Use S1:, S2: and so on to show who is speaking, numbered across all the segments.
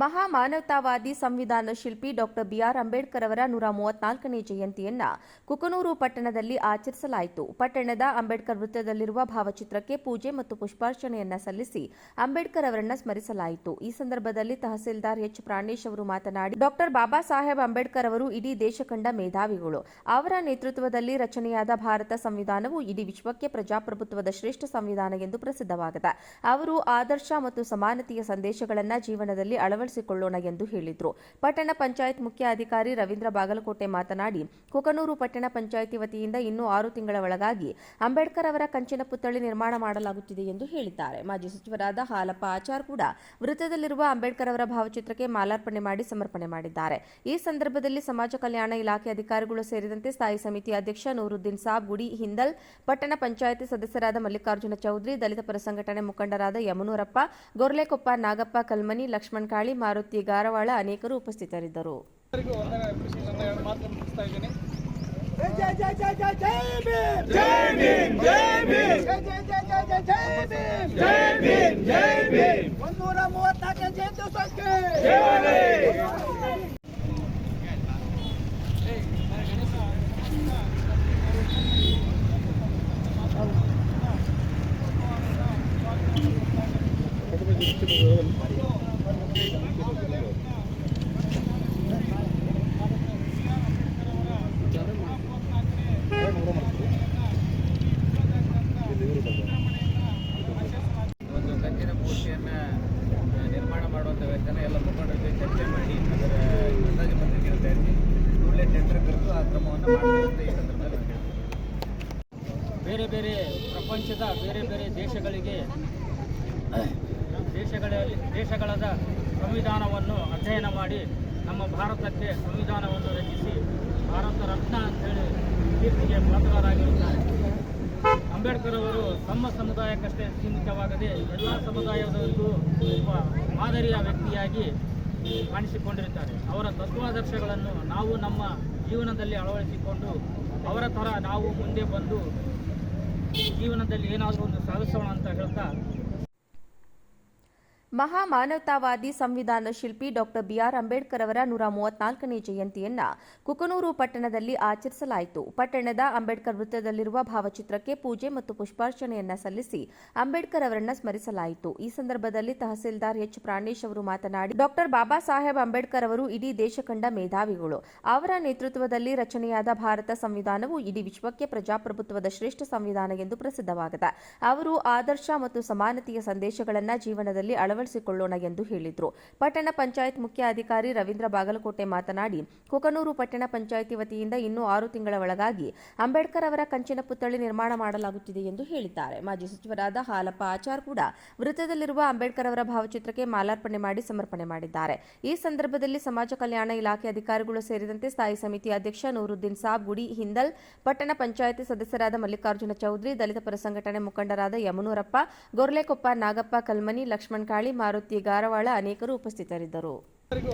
S1: ಮಹಾ ಮಾನವತಾವಾದಿ ಸಂವಿಧಾನ ಶಿಲ್ಪಿ ಡಾಕ್ಟರ್ ಬಿಆರ್ ಅಂಬೇಡ್ಕರ್ ಅವರ ನೂರ ಮೂವತ್ನಾಲ್ಕನೇ ಜಯಂತಿಯನ್ನ ಕುಕನೂರು ಪಟ್ಟಣದಲ್ಲಿ ಆಚರಿಸಲಾಯಿತು. ಪಟ್ಟಣದ ಅಂಬೇಡ್ಕರ್ ವೃತ್ತದಲ್ಲಿರುವ ಭಾವಚಿತ್ರಕ್ಕೆ ಪೂಜೆ ಮತ್ತು ಪುಷ್ಪಾರ್ಚನೆಯನ್ನ ಸಲ್ಲಿಸಿ ಅಂಬೇಡ್ಕರ್ ಅವರನ್ನ ಸ್ಮರಿಸಲಾಯಿತು. ಈ ಸಂದರ್ಭದಲ್ಲಿ ತಹಸೀಲ್ದಾರ್ ಎಚ್. ಪ್ರಾಣೇಶ್ ಅವರು ಮಾತನಾಡಿ, ಡಾಕ್ಟರ್ ಬಾಬಾ ಸಾಹೇಬ್ ಅಂಬೇಡ್ಕರ್ ಅವರು ಇಡೀ ದೇಶ ಕಂಡ ಮೇಧಾವಿಗಳು. ಅವರ ನೇತೃತ್ವದಲ್ಲಿ ರಚನೆಯಾದ ಭಾರತ ಸಂವಿಧಾನವು ಇಡೀ ವಿಶ್ವಕ್ಕೆ ಪ್ರಜಾಪ್ರಭುತ್ವದ ಶ್ರೇಷ್ಠ ಸಂವಿಧಾನ ಎಂದು ಪ್ರಸಿದ್ಧವಾಗಿದೆ. ಅವರು ಆದರ್ಶ ಮತ್ತು ಸಮಾನತೆಯ ಸಂದೇಶಗಳನ್ನ ಜೀವನದಲ್ಲಿ ಅಳವಡಿಸಿಕೊಳ್ಳೋಣ ಎಂದು ಹೇಳಿದರು. ಪಟ್ಟಣ ಪಂಚಾಯತ್ ಮುಖ್ಯ ಅಧಿಕಾರಿ ರವೀಂದ್ರ ಬಾಗಲಕೋಟೆ ಮಾತನಾಡಿ, ಕುಕನೂರು ಪಟ್ಟಣ ಪಂಚಾಯಿತಿ ವತಿಯಿಂದ ಇನ್ನೂ ಆರು ತಿಂಗಳ ಒಳಗಾಗಿ ಅಂಬೇಡ್ಕರ್ ಅವರ ಕಂಚಿನ ಪುತ್ಥಳಿ ನಿರ್ಮಾಣ ಮಾಡಲಾಗುತ್ತಿದೆ ಎಂದು ಹೇಳಿದ್ದಾರೆ. ಮಾಜಿ ಸಚಿವರಾದ ಹಾಲಪ್ಪ ಆಚಾರ್ ಕೂಡ ವೃತ್ತದಲ್ಲಿರುವ ಅಂಬೇಡ್ಕರ್ ಅವರ ಭಾವಚಿತ್ರಕ್ಕೆ ಮಾಲಾರ್ಪಣೆ ಮಾಡಿ ಸಮರ್ಪಣೆ ಮಾಡಿದ್ದಾರೆ. ಈ ಸಂದರ್ಭದಲ್ಲಿ ಸಮಾಜ ಕಲ್ಯಾಣ ಇಲಾಖೆ ಅಧಿಕಾರಿಗಳು ಸೇರಿದಂತೆ ಸ್ಥಾಯಿ ಸಮಿತಿ ಅಧ್ಯಕ್ಷ ನೂರುದ್ದೀನ್ ಸಾಬ್, ಗುಡಿ ಹಿಂದಲ್, ಪಟ್ಟಣ ಪಂಚಾಯಿತಿ ಸದಸ್ಯರಾದ ಮಲ್ಲಿಕಾರ್ಜುನ ಚೌಧರಿ, ದಲಿತ ಪರ ಸಂಘಟನೆ ಮುಖಂಡರಾದ ಯಮನೂರಪ್ಪ, ಗೊರ್ಲೆಕೊಪ್ಪ ನಾಗಪ್ಪ ಕಲ್ಮನಿ, ಲಕ್ಷ್ಮಣ್ ಕಾಳಿ ಮಾರುತಿ ಗಾರವಾಳ ಅನೇಕರು ಉಪಸ್ಥಿತರಿದ್ದರು.
S2: ಎಲ್ಲರಿಗೂ
S3: ಬೇರೆ ಬೇರೆ ಪ್ರಪಂಚದ ಬೇರೆ ಬೇರೆ ದೇಶಗಳಿಗೆ ದೇಶಗಳಲ್ಲಿ ದೇಶಗಳದ ಸಂವಿಧಾನವನ್ನು ಅಧ್ಯಯನ ಮಾಡಿ ನಮ್ಮ ಭಾರತಕ್ಕೆ ಸಂವಿಧಾನವನ್ನು ರಚಿಸಿ ಭಾರತ ರತ್ನ ಅಂತೇಳಿ ಕೀರ್ತಿಗೆ ಪಾತ್ರರಾಗಿರುತ್ತಾರೆ. ಅಂಬೇಡ್ಕರ್ ಅವರು ತಮ್ಮ ಸಮುದಾಯಕ್ಕಷ್ಟೇ ಸೀಮಿತವಾಗದೆ ಎಲ್ಲ ಸಮುದಾಯದಲ್ಲೂ ಒಬ್ಬ ಮಾದರಿಯ ವ್ಯಕ್ತಿಯಾಗಿ ಕಾಣಿಸಿಕೊಂಡಿರುತ್ತಾರೆ. ಅವರ ತತ್ವಾದರ್ಶಗಳನ್ನು ನಾವು ನಮ್ಮ ಜೀವನದಲ್ಲಿ ಅಳವಡಿಸಿಕೊಂಡು ಅವರ ಥರ ನಾವು ಮುಂದೆ ಬಂದು ಜೀವನದಲ್ಲಿ ಏನಾದರೂ ಒಂದು ಸಾಧಿಸೋಣ ಅಂತ ಹೇಳ್ತಾ
S1: ಮಹಾ ಮಾನವತಾವಾದಿ ಸಂವಿಧಾನ ಶಿಲ್ಪಿ ಡಾಕ್ಟರ್ ಬಿಆರ್ ಅಂಬೇಡ್ಕರ್ ಅವರ ನೂರ ಮೂವತ್ನಾಲ್ಕನೇ ಜಯಂತಿಯನ್ನ ಕುಕನೂರು ಪಟ್ಟಣದಲ್ಲಿ ಆಚರಿಸಲಾಯಿತು. ಪಟ್ಟಣದ ಅಂಬೇಡ್ಕರ್ ವೃತ್ತದಲ್ಲಿರುವ ಭಾವಚಿತ್ರಕ್ಕೆ ಪೂಜೆ ಮತ್ತು ಪುಷ್ಪಾರ್ಚನೆಯನ್ನ ಸಲ್ಲಿಸಿ ಅಂಬೇಡ್ಕರ್ ಅವರನ್ನ ಸ್ಮರಿಸಲಾಯಿತು. ಈ ಸಂದರ್ಭದಲ್ಲಿ ತಹಸೀಲ್ದಾರ್ ಎಚ್. ಪ್ರಾಣೇಶ್ ಅವರು ಮಾತನಾಡಿ, ಡಾಕ್ಟರ್ ಬಾಬಾ ಸಾಹೇಬ್ ಅಂಬೇಡ್ಕರ್ ಅವರು ಇಡೀ ದೇಶ ಕಂಡ ಮೇಧಾವಿಗಳು. ಅವರ ನೇತೃತ್ವದಲ್ಲಿ ರಚನೆಯಾದ ಭಾರತ ಸಂವಿಧಾನವು ಇಡೀ ವಿಶ್ವಕ್ಕೆ ಪ್ರಜಾಪ್ರಭುತ್ವದ ಶ್ರೇಷ್ಠ ಸಂವಿಧಾನ ಎಂದು ಪ್ರಸಿದ್ಧವಾಗಿದೆ. ಅವರು ಆದರ್ಶ ಮತ್ತು ಸಮಾನತೆಯ ಸಂದೇಶಗಳನ್ನು ಜೀವನದಲ್ಲಿ ಅಳವಡಿಸಿಕೊಳ್ಳೋಣ ಎಂದು ಹೇಳಿದರು. ಪಟ್ಟಣ ಪಂಚಾಯತ್ ಮುಖ್ಯ ಅಧಿಕಾರಿ ರವೀಂದ್ರ ಬಾಗಲಕೋಟೆ ಮಾತನಾಡಿ, ಕುಕನೂರು ಪಟ್ಟಣ ಪಂಚಾಯಿತಿ ವತಿಯಿಂದ ಇನ್ನೂ ಆರು ತಿಂಗಳ ಒಳಗಾಗಿ ಅಂಬೇಡ್ಕರ್ ಅವರ ಕಂಚಿನ ಪುತ್ಥಳಿ ನಿರ್ಮಾಣ ಮಾಡಲಾಗುತ್ತಿದೆ ಎಂದು ಹೇಳಿದ್ದಾರೆ. ಮಾಜಿ ಸಚಿವರಾದ ಹಾಲಪ್ಪ ಆಚಾರ್ ಕೂಡ ವೃತ್ತದಲ್ಲಿರುವ ಅಂಬೇಡ್ಕರ್ ಅವರ ಭಾವಚಿತ್ರಕ್ಕೆ ಮಾಲಾರ್ಪಣೆ ಮಾಡಿ ಸಮರ್ಪಣೆ ಮಾಡಿದ್ದಾರೆ. ಈ ಸಂದರ್ಭದಲ್ಲಿ ಸಮಾಜ ಕಲ್ಯಾಣ ಇಲಾಖೆ ಅಧಿಕಾರಿಗಳು ಸೇರಿದಂತೆ ಸ್ಥಾಯಿ ಸಮಿತಿ ಅಧ್ಯಕ್ಷ ನೂರುದ್ದೀನ್ ಸಾಬ್, ಗುಡಿ ಹಿಂದಲ್, ಪಟ್ಟಣ ಪಂಚಾಯಿತಿ ಸದಸ್ಯರಾದ ಮಲ್ಲಿಕಾರ್ಜುನ ಚೌಧರಿ, ದಲಿತ ಪರ ಸಂಘಟನೆ ಮುಖಂಡರಾದ ಯಮನೂರಪ್ಪ, ಗೊರ್ಲೆಕೊಪ್ಪ ನಾಗಪ್ಪ ಕಲ್ಮನಿ, ಲಕ್ಷ್ಮಣ್ ಕಾಳಿ ಮಾರುತಿ ಗಾರವಾಳ ಅನೇಕರು ಉಪಸ್ಥಿತರಿದ್ದರು.
S2: Thank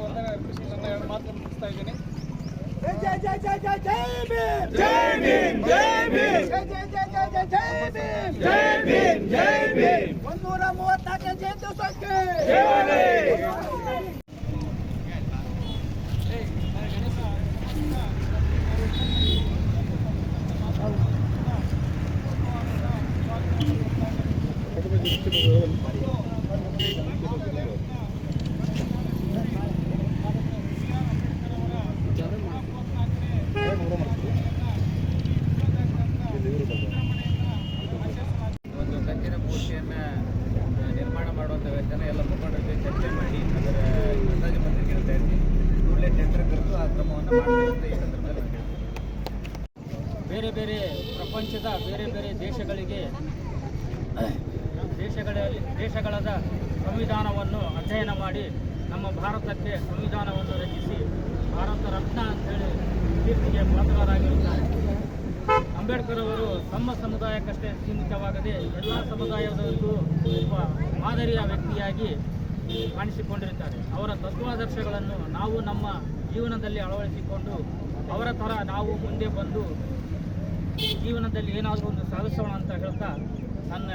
S2: ವಂದನೆ
S3: ಬೇರೆ ಬೇರೆ ಪ್ರಪಂಚದ ಬೇರೆ ಬೇರೆ ದೇಶಗಳಿಗೆ ದೇಶಗಳ ದೇಶಗಳದ ಸಂವಿಧಾನವನ್ನು ಅಧ್ಯಯನ ಮಾಡಿ ನಮ್ಮ ಭಾರತಕ್ಕೆ ಸಂವಿಧಾನವನ್ನು ರಚಿಸಿ ಭಾರತ ರತ್ನ ಅಂತೇಳಿ ಕೀರ್ತಿಗೆ ಪಾತ್ರರಾಗಿರುತ್ತಾರೆ. ಅಂಬೇಡ್ಕರ್ ಅವರು ತಮ್ಮ ಸಮುದಾಯಕ್ಕಷ್ಟೇ ಸೀಮಿತವಾಗದೆ ಎಲ್ಲ ಸಮುದಾಯದಲ್ಲೂ ಒಬ್ಬ ಮಾದರಿಯ ವ್ಯಕ್ತಿಯಾಗಿ ಕಾಣಿಸಿಕೊಂಡಿರುತ್ತಾರೆ. ಅವರ ತತ್ವಾದರ್ಶಗಳನ್ನು ನಾವು ನಮ್ಮ ಜೀವನದಲ್ಲಿ ಅಳವಡಿಸಿಕೊಂಡು ಅವರ ಥರ ನಾವು ಮುಂದೆ ಬಂದು ಜೀವನದಲ್ಲಿ ಏನಾದರೂ ಒಂದು ಸಾಧಿಸೋಣ ಅಂತ ಹೇಳ್ತಾ ನನ್ನ